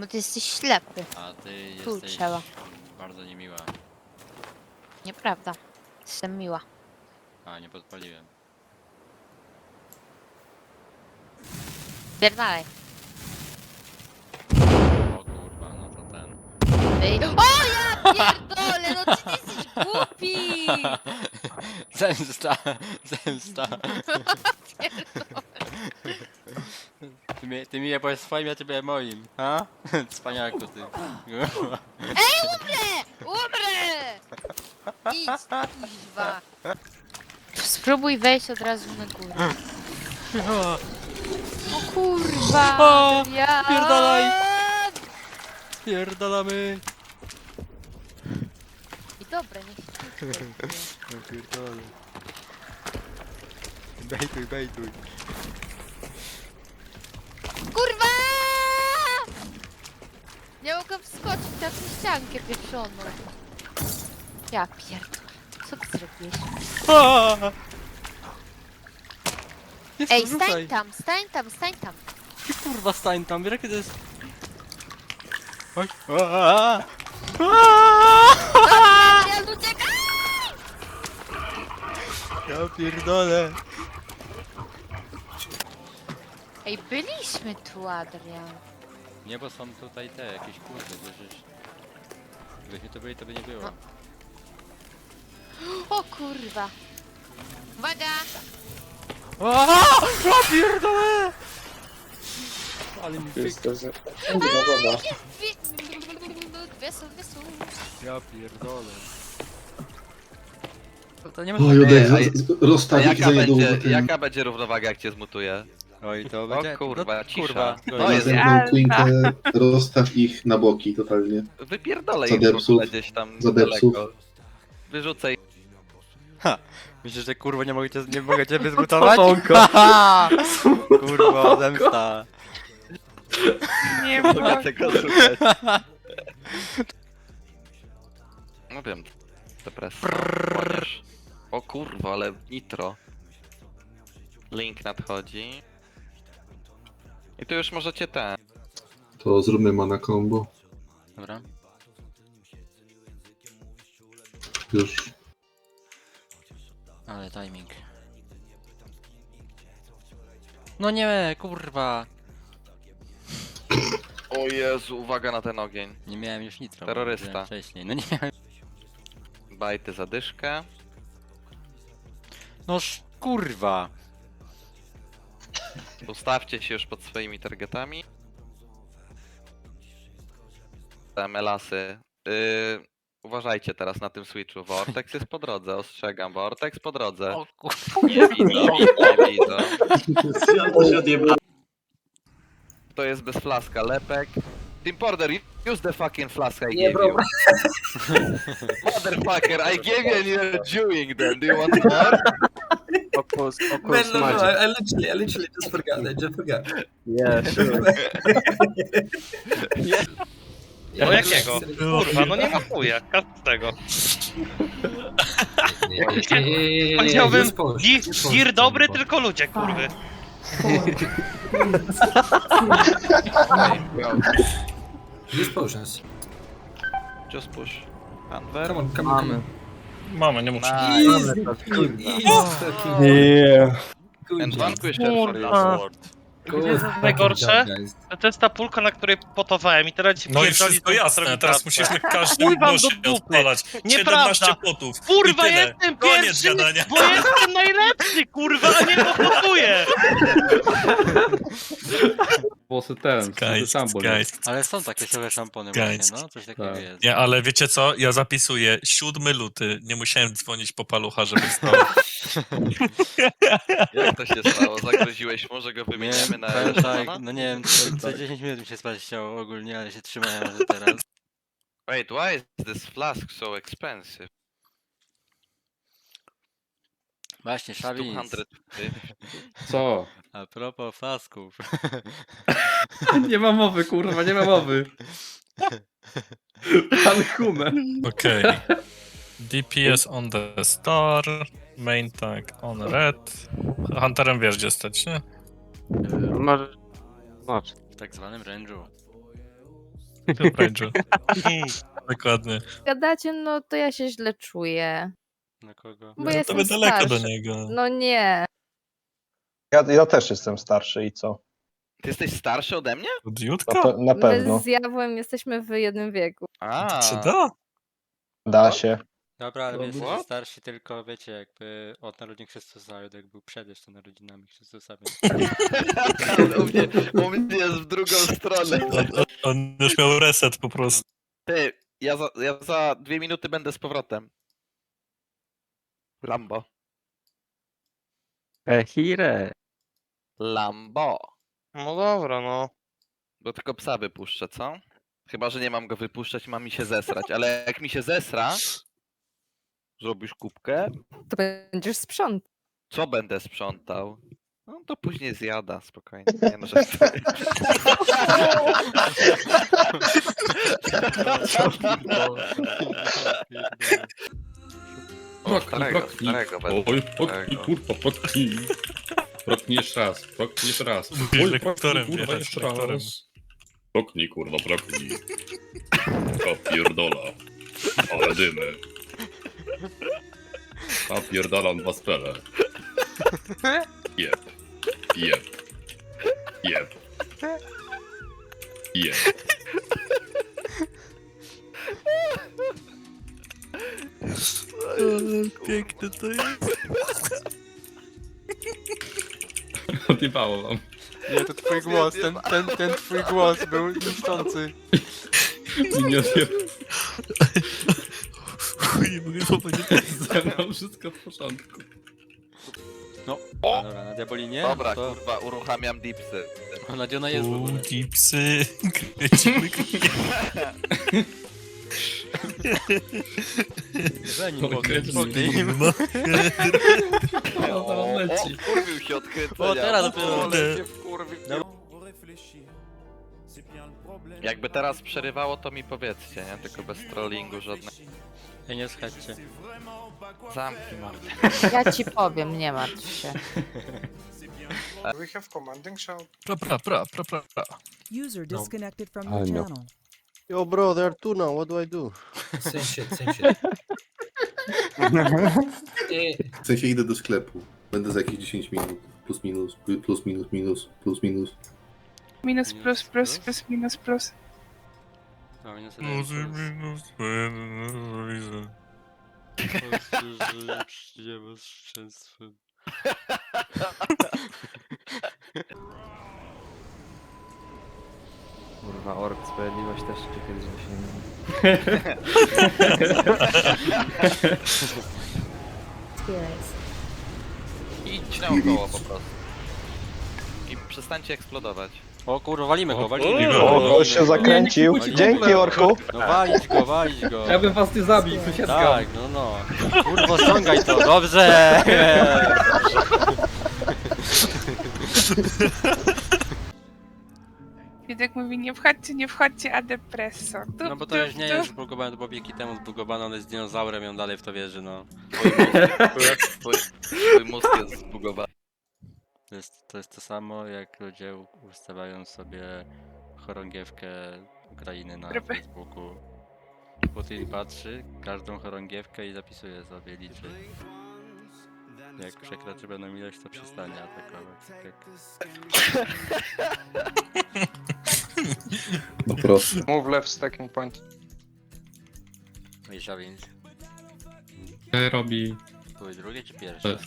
Bo ty jesteś ślepy. A ty Tu jesteś trzeba. bardzo niemiła. Nieprawda. Jestem miła. A, nie podpaliłem. Pierdalaj. O kurwa, no to ten. Ej. O ja pierdolę, no ty jesteś głupi! Zemsta! Zemsta! Ty mi, ty mi je powiesz swoim, ja ciebie moim. Ha? Cwaniaku ty. Umrę! Umrę! Idź, kuźwa. Spróbuj wejść od razu na górę. O kurwa! O, ja... pierdalaj. Pierdolamy! I dobra, niech się nie czuje. No pierdolę. Bejtuj, bejtuj. Kurwa! Nie mogę wskoczyć na tę ściankę pieprzoną. Ja pierdolę. Co ty zrobiłeś? Ej, stań tam, stań tam, stań tam. Ty kurwa stań tam, wiesz jakie to jest... Oj. Aaaa! Aaaa! Ja uciekam! Ja pierdolę. Ej, byliśmy tu, Adrian. Nie, bo są tutaj te, jakieś kurde, przecież... Gdybyśmy to byli, to by nie było. No. O kurwa. Uwaga! Aaaa! Ja pierdolę! Ale mi To jest to, że... No woda. Wiesu, wiesu. Ja pierdolę. To, to nie ma Ej, z- A rozstawić jaka za niedługo będzie, ten... jaka będzie równowaga, jak cię zmutuję? Oj, to O będzie... kurwa, no, cisza. kurwa. No gość. jest- Następną Quinkę rozstaw ich na boki totalnie. Wypierdolę Za ich w ogóle depsów. gdzieś tam Za depsów. daleko. Wyrzucę ich. Myślisz, że kurwa nie mogę cię, nie mogę cię wyzmutować? Haha! kurwa, zemsta. Nie mogę tego słuchać. No wiem, depresja. chociaż. O kurwa, ale nitro. Link nadchodzi. I tu już możecie ten. To zróbmy mana combo. Dobra. Już. Ale timing. No nie, kurwa. O Jezu, uwaga na ten ogień. Nie miałem już bo Terrorysta. wziąłem Wcześniej. No nie miałem. Bajty zadyszkę. Noż kurwa. Ustawcie się już pod swoimi targetami. Te melasy. Yy, uważajcie teraz na tym switchu. Vortex jest po drodze, ostrzegam. Vortex po drodze. O. Nie widzą, nie widzą. To jest bez flaska, lepek. Team Porter, use the fucking flask I gave you. Motherfucker, I gave you and you're doing them. Do you want more? Course, of Man, no, no, magic. I, I literally, I literally just forgot. I just forgot. Yeah, sure. O jakiego? Kurwa, no nie ma chuja, każdego. Powiedziałbym, gi- gir dobry, tylko ludzie, kurwy. Use potions. Just push. Anwer. Come on, come on. Mamy. Mamy, nie muszę. Nice. Easy, easy, fucking Yeah. her for Kurwa. Good jest najgorsze? To jest ta pulka, na której potowałem i teraz ci No i pierdoli wszystko tą jasne, teraz pracę. musisz na każdym Chuj wam bosie do dupy. odpalać. Nieprawda. 17 potów. Kurwa, I tyle. jestem Koniec pierwszy, gadania. bo jestem najlepszy, kurwa, a nie popotuję. Włosy ten, Guys, szambon. guys. Ale są takie sobie szampony Guys. właśnie, no. Coś takiego Tak. jest. Nie, ale wiecie co? Ja zapisuję 7 luty. Nie musiałem dzwonić po palucha, żeby stał. Jak to się stało? Zagroziłeś mu, że go wymieniamy na powiem tak, no nie wiem, co, co 10 minut mi się spać chciało ogólnie, ale się trzymałem że teraz. Wait, why is this flask so expensive? Właśnie, Szabis, 200 Co? a propos flasków. Nie ma mowy, kurwa, nie ma mowy. Pan Hume. Okej. DPS on the star. Main tank on red. Hunterem wiesz gdzie stać, nie? Może... Znaczy. W tak zwanym range'u. W range'u. Dokładnie. Gadacie, no to ja się źle czuję. Na kogo? Bo No jestem to by daleko do starszy. niego. No nie. Ja, ja też jestem starszy i co? Ty jesteś starszy ode mnie? Na, Diutka? pe na My pewno. z Jawłem jesteśmy w jednym wieku. A, Czy da? Da się. Dobra, ale my jesteśmy starsi tylko, wiecie, jakby od narodzin Chrystusa, jak był przed jeszcze narodzinami Chrystusa, więc... u, mnie, u mnie jest w drugą stronę. On, on, on już miał reset po prostu. Ty, ja za, ja za dwie minuty będę z powrotem. Lambo. Hire. Lambo. No dobra, no. Bo tylko psa wypuszczę, co? Chyba, że nie mam go wypuszczać, mam mi się zesrać. Ale jak mi się zesra, zrobisz kubkę, To będziesz sprzątał. co będę sprzątał? No to później zjada, spokojnie. Nie no, że... Starego, starego będę. Oj, starego. kurwa, proknij. Proknij jeszcze raz, proknij jeszcze raz. Musisz Oj, lektorem proknij, kurwa, wjechać, jeszcze lektorem. raz. Proknij, kurwa, proknij. O pierdola. Ale dymy. A pierdalam dwa spele. Jeb. Jeb. Jeb. Jeb. Piękne to jest. Odjebało wam. Nie, to twój głos, ten, ten, ten twój głos był niszczący. Nie odjebało. Chuj, mogę powiedzieć. Ze mną wszystko w porządku. No, a dobra, na Diabolinie? Dobra, to kurwa, uruchamiam dipsy. ona gdzie ona jest w ogóle? Kręcimy Za nim, Oj, po kręć po mnie. nim. No, No to on leci. wkurwił się odkręcenia. O, teraz dopiero. ale się wkurwił. No. Jakby teraz przerywało, to mi powiedzcie, nie? Tylko bez trollingu żadnego. Ej, nie słuchajcie. Zamknij mordę. Ja ci powiem, nie martw się. We have commanding shout. pra, pra, pra, pra, pra, pra. User disconnected from your no. channel. Yo bro, there are two now, what do I do? Same shit, same shit. W sensie idę do sklepu. Będę za jakieś 10 minut. Plus minus, plus minus, minus, plus minus. Minus, plus, plus, plus, minus, plus. No, minus jeden, plus. Przyjdziemy z szczęstwem. Kurwa, ork, sprawiedliwość też czy kiedyś się Idź naokoło po prostu. I przestańcie eksplodować. O kurwa, walimy go, walimy go. O, walimy goś się zakręcił. Nie, nie, nie, Dzięki orku. No walić go, walić go. Ja bym was nie zabił, sąsiedzka. Tak, no no. Kurwa, ściągaj to, dobrze! Wiedek mówi, nie wchodźcie, nie wchodźcie, a depresso. No bo to już nie jest zbugowane, to było wieki temu zbugowane, on jest dinozaurem i on dalej w to wierzy, no. Twój, twój mózg jest zbugowany. To jest, to jest to samo, jak ludzie u- ustawiają sobie chorągiewkę Ukrainy na Ryby. Facebooku. Putin patrzy, każdą chorągiewkę i zapisuje sobie, liczy. Jak przekroczy będą ilość, to przestanie atakować. Tak. No proste. Move left stacking point. 29. Robi... To były drugie czy pierwsze?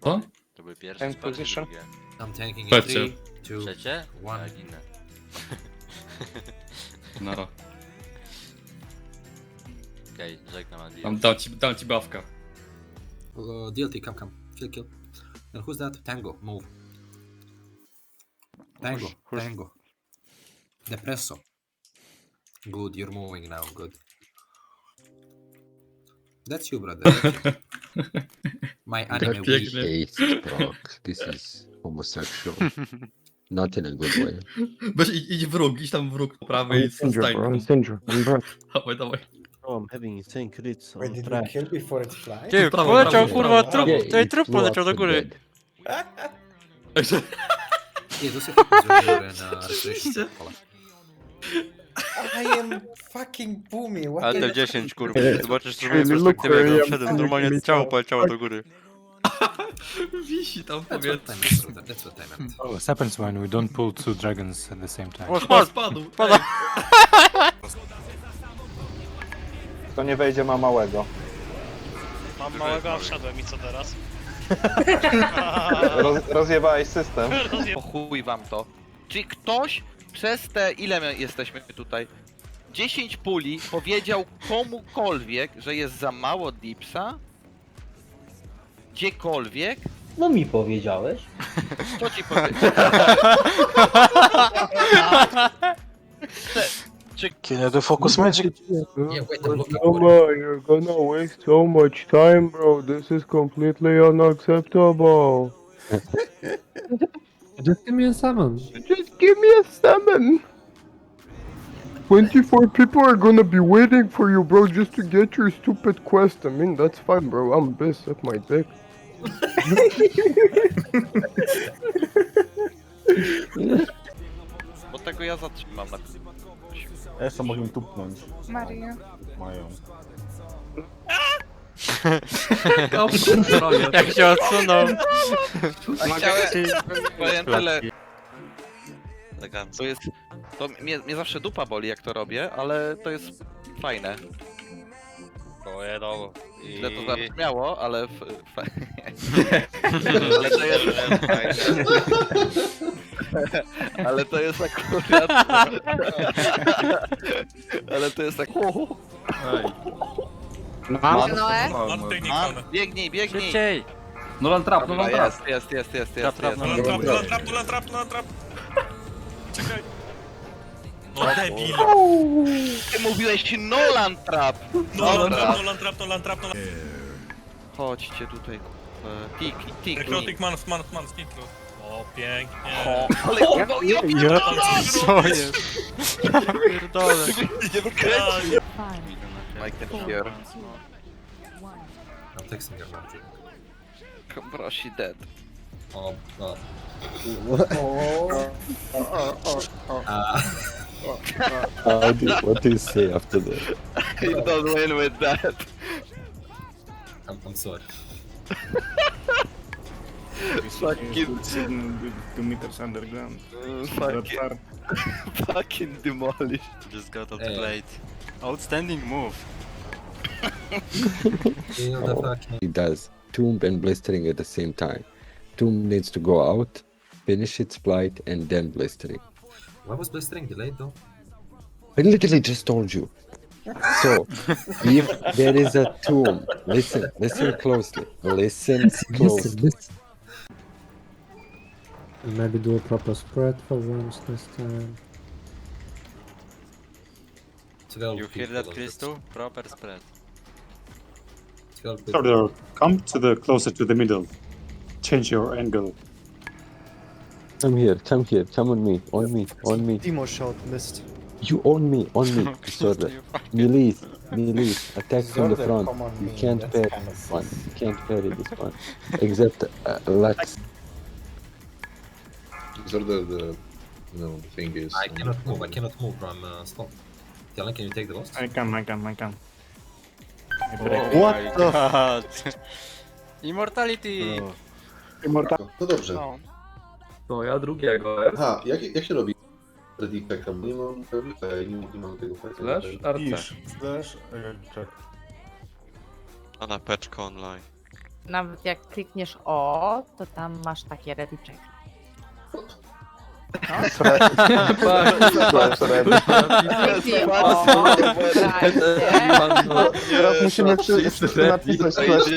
Co? To były pierwsze End czy position. drugie? I'm tanking in Trzecie. three, two, Trzecie? one. Ja ginę. Nara. Okej, żegnam adios. Dam, dam, ci, dam ci bawka. Uh, DLT, come, come. Kill, kill. And who's that? Tango, move. Tango, Tango. Depresso. Good, you're moving now, good. That's you, brother. That's you. My anime Tak week. pięknie. This is homosexual. Not in a good way. Weź idź, idź w róg, idź tam w róg po prawej i stań. Dawaj, dawaj. I'm having insane crits Wait, did you kill before it flies? Ty, prawo, poleciał prawo, kurwa prawo. trup, Yeah, tutaj it trup flew poleciał do up góry. good in uh, restoration. Hold on. I am fucking boomy. What the- te 10 kurwa, zobaczysz coś perspektywnego. Wszedłem, normalnie ciało poleciało do góry. Wisi tam w That's what powietrzu. I meant. brother. That's what I meant. Oh, it happens when we don't pull two dragons at the same time. O, O, spadł! spadł. Spadł. To nie wejdzie ma małego. Mam małego, a wszedłem i co teraz? Roz, rozjebałeś system. Po chuj wam to. Czy ktoś przez te, ile my jesteśmy tutaj? 10 puli powiedział komukolwiek, że jest za mało dipsa? Gdziekolwiek? No mi powiedziałeś. Kto ci powiedział? Czy Can I focus magic? Yeah, wait, oh, I'm looking for it. on, you're gonna waste so much time, bro. This is completely unacceptable. Just give me a summon. Just give me a summon. 24 people are gonna be waiting for you, bro, just to get your stupid quest. I mean, that's fine, bro. I'm pissed. Suck my dick. Tego ja zatrzymam na Jeszcze mogę tupnąć. Mario. Mają. Jak się odsunął. Chciałem, powiem tyle. To jest, to mnie, mnie zawsze dupa boli jak to robię, ale to jest fajne. O, wiadomo. Źle to zabrzmiało, ale f, fa... ale to jest ale to jest akurat ale to jest tak Noe? Marty A, Nikon. biegnij, biegnij! Szybciej! Nolan trap, Nolan trap. jest, jest, jest, jest, Trap, jest, trap, jest. no. Nolan trap, Nolan trap, Nolan trap, Nolan trap. Czekaj. No debil. Ty mówiłeś Nolan Trap! Nolan trap, Nolan trap, Nolan trap, Nolan Chodźcie tutaj, kurwa. Tik, tik, Nekrotik man, man, man, skitru. O, pięknie. O, ale kurwa, ja pierdolę! Co jest? Pierdolę. I can hear. I'm texting your magic. Prosi dead. Oh, God. Uh, what do you say after that? You don't win with that. I'm, I'm sorry. Fucking, Two meters underground. fucking, fucking demolished. Just got off Ej. the plate. Outstanding move. Oh, Kill. He does. Tomb and blistering at the same time. Tomb needs to go out, finish its flight, and then blistering. Why was blistering delayed though? I literally just told you. So, if there is a tomb, listen, listen closely. Listen closely. Maybe do a proper spread for once this time. You hear that, Crystal? Proper spread. it. Twelve people. come to the closer to the middle. Change your angle. Come here, come here, come on me, on me, on me. Demo shot missed. You on me, on me, disorder. Melee, melee, attack from the front. You can't parry this one. You can't parry this one. Except uh, Lux. Disorder, the, no, the thing is... I cannot move. I cannot move from uh, stop. Dylan, can you take the loss? I can, I can, I can. What the god? Immortality! No dobrze. No. No ja drugiego. Aha, jak, jak się robi Reddit checka? Bo nie mam pewnika, ja nie, nie mam tego faktu. Slash RC. Slash, check. A na peczko online. Nawet jak klikniesz O, to tam masz takie ready check. Teraz musimy wszyscy napisać slash.